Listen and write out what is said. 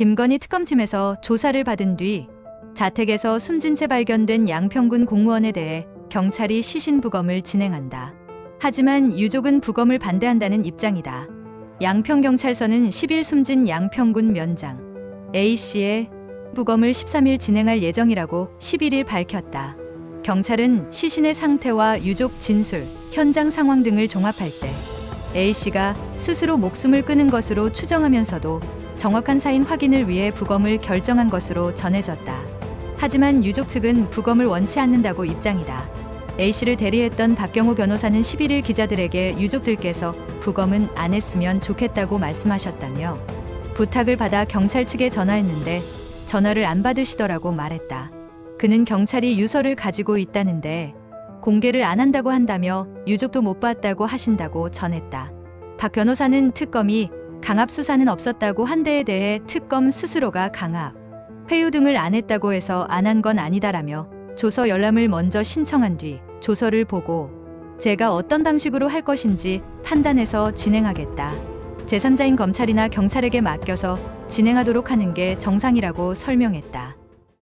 김건희 특검팀에서 조사를 받은 뒤 자택에서 숨진 채 발견된 양평군 공무원에 대해 경찰이 시신 부검을 진행한다. 하지만 유족은 부검을 반대한다는 입장이다. 양평경찰서는 10일 숨진 양평군 면장 A씨의 부검을 13일 진행할 예정이라고 11일 밝혔다. 경찰은 시신의 상태와 유족 진술, 현장 상황 등을 종합할 때 A씨가 스스로 목숨을 끊은 것으로 추정하면서도 정확한 사인 확인을 위해 부검을 결정한 것으로 전해졌다. 하지만 유족 측은 부검을 원치 않는다고 입장이다. A씨를 대리했던 박경호 변호사는 11일 기자들에게 유족들께서 부검은 안 했으면 좋겠다고 말씀하셨다며 부탁을 받아 경찰 측에 전화했는데 전화를 안 받으시더라고 말했다. 그는 경찰이 유서를 가지고 있다는데 공개를 안 한다고 한다며 유족도 못 봤다고 하신다고 전했다. 박 변호사는 특검이 강압 수사는 없었다고 한 데에 대해 특검 스스로가 강압, 회유 등을 안 했다고 해서 안 한 건 아니다라며 조서 열람을 먼저 신청한 뒤 조서를 보고 제가 어떤 방식으로 할 것인지 판단해서 진행하겠다. 제3자인 검찰이나 경찰에게 맡겨서 진행하도록 하는 게 정상이라고 설명했다.